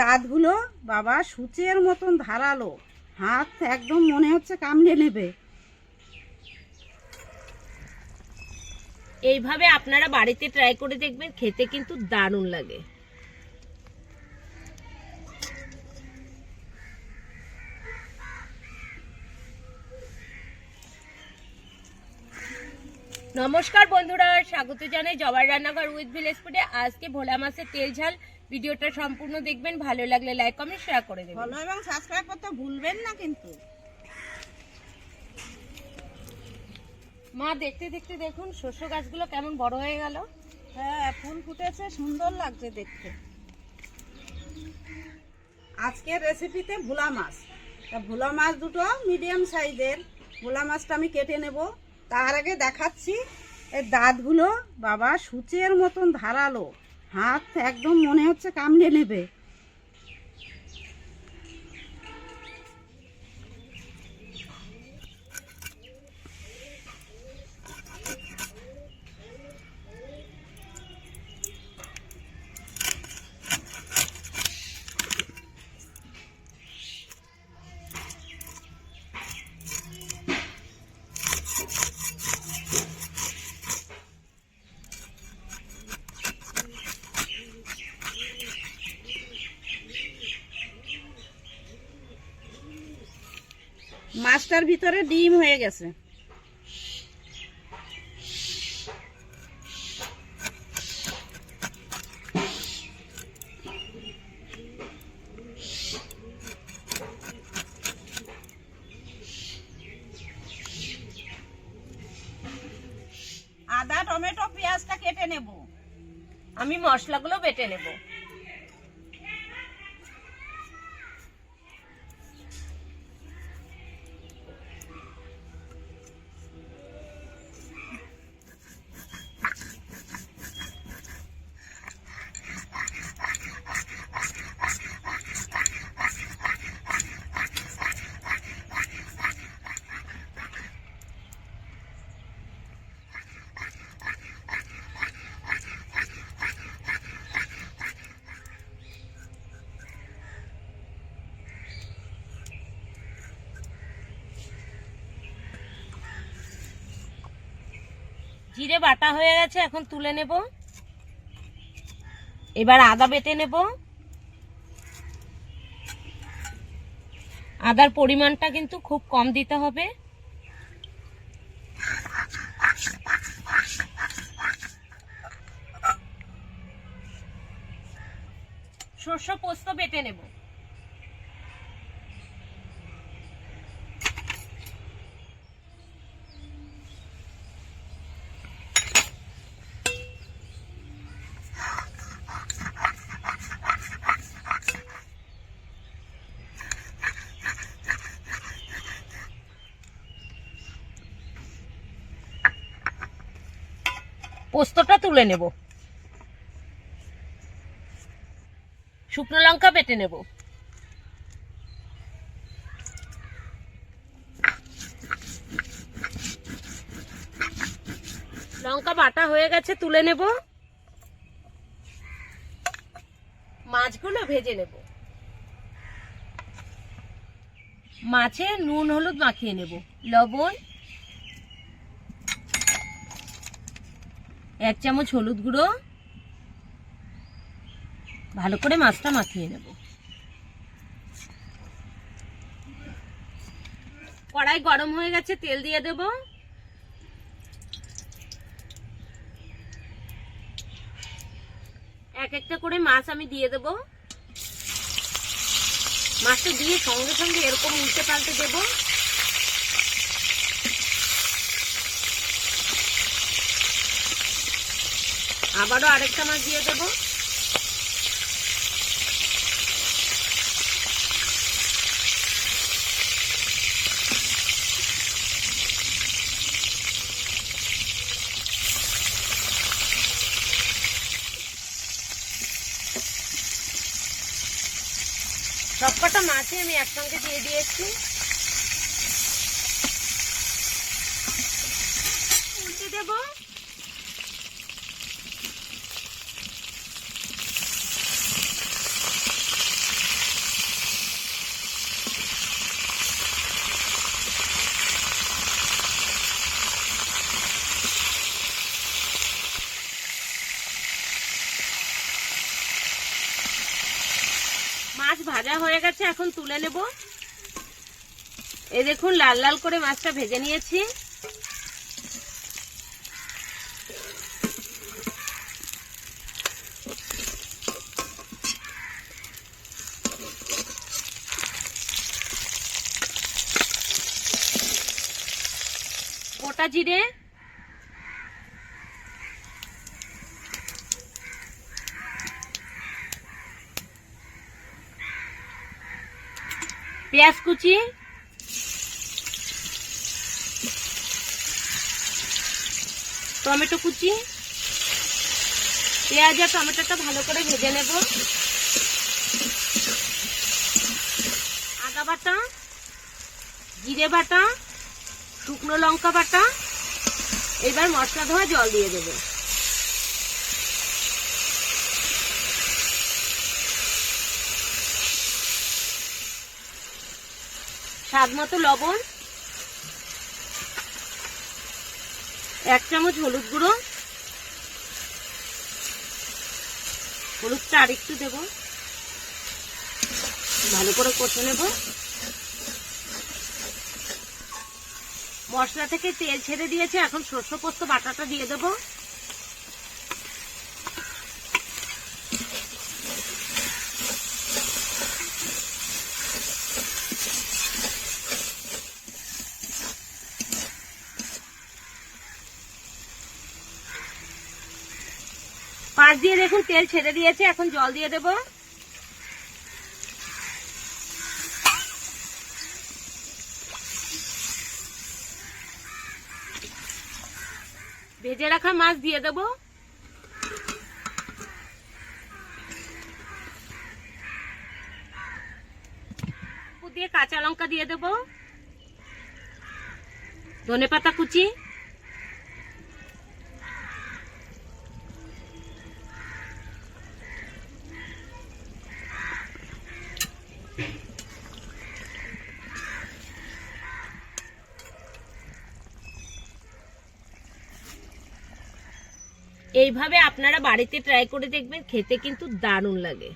দাঁতগুলো বাবা সূচের মতন ধারালো। হাত একদম মনে হচ্ছে কামড়ে নেবে। এইভাবে আপনারা বাড়িতে ট্রাই করে দেখবেন, খেতে কিন্তু দারুণ লাগে। নমস্কার বন্ধুরা, স্বাগত জানাই জবার রান্নাঘর উইথ ভিলেজ ফুডে আজকে ভোলা মাছের তেল ঝাল ভিডিওটা সম্পূর্ণ দেখবেন ভালো লাগলে লাইক কমেন্ট শেয়ার করে দেবেন। ফলো এবং সাবস্ক্রাইব করতে ভুলবেন না কিন্তু। মা দেখতে দেখতে দেখুন শস্য গাছগুলো কেমন বড় হয়ে গেল। হ্যাঁ ফুল ফুটেছে সুন্দর লাগছে দেখতে। আজকের রেসিপিতে ভোলা মাছ। তা ভোলা মাছ দুটো মিডিয়াম সাইজের ভোলা মাছটা আমি কেটে নেব। তার আগে দেখাচ্ছি এর দাঁতগুলো বাবা সূচের মতন ধারালো। হাত একদম মনে হচ্ছে কামড়ে নেবে। মাছটার ভিতরে ডিম হয়ে গেছে। আদা টমেটো পেঁয়াজটা কেটে নেব। আমি মশলাগুলো বেটে নেব। জিরে বাটা হয়ে গেছে, এখন তুলে নেব। এবার আদা বেটে নেব। আদার পরিমাণটা কিন্তু খুব কম দিতে হবে। শস্য পোস্ত বেটে নেব। পোস্তটা তুলে নেব। শুকনো লঙ্কা বেটে নেব। লঙ্কা বাটা হয়ে গেছে, তুলে নেব। মাছগুলো ভেজে নেব। মাছে নুন, হলুদ মাখিয়ে নেব। লবণ এক চামচ হলুদ গুঁড়ো। ভালো করে মাছটা মাখিয়ে নেব। কড়াই গরম হয়ে গেছে, তেল দিয়ে দেব। এক একটা করে মাছ আমি দিয়ে দেব। মাছটা দিয়ে সঙ্গে সঙ্গে এরকম উল্টে পাল্টে দেবো। আবারও আরেকটা মাছ দিয়ে দেব। সবকটা মাছই আমি একসঙ্গে দিয়ে দিয়েছি। উল্টে দেবো মাছ ভাজা হয়ে গেছে, এখন তুলে নেব। এই দেখুন, লাল লাল করে মাছটা ভেজে নিয়েছি। গোটা জিরে পেঁয়াজ কুচি। টমেটো কুচি। পেঁয়াজ আর টমেটোটা ভালো করে ভেজে নেব। আদা বাটা, জিরে বাটা, শুকনো লঙ্কা বাটা। এবার মশলা ধোয়া জল দিয়ে দেবো। স্বাদ মতো লবণ, এক চামচ হলুদ গুঁড়ো। হলুদটা আরেকটু দেব। ভালো করে কষে নেব। মশলা থেকে তেল ছেড়ে দিয়েছে, এখন শস্য পোস্ত বাটাটা দিয়ে দেবো। পাঁচ দিয়ে দেখুন, তেল ছেড়ে দিয়েছে, এখন জল দিয়ে দেব। ভেজে রাখা মাছ দিয়ে দেব। দিয়ে কাঁচা লঙ্কা দিয়ে দেব। ধনে পাতা কুচি। এইভাবে আপনারা বাড়িতে ট্রাই করে দেখবেন খেতে কিন্তু দারুণ লাগে।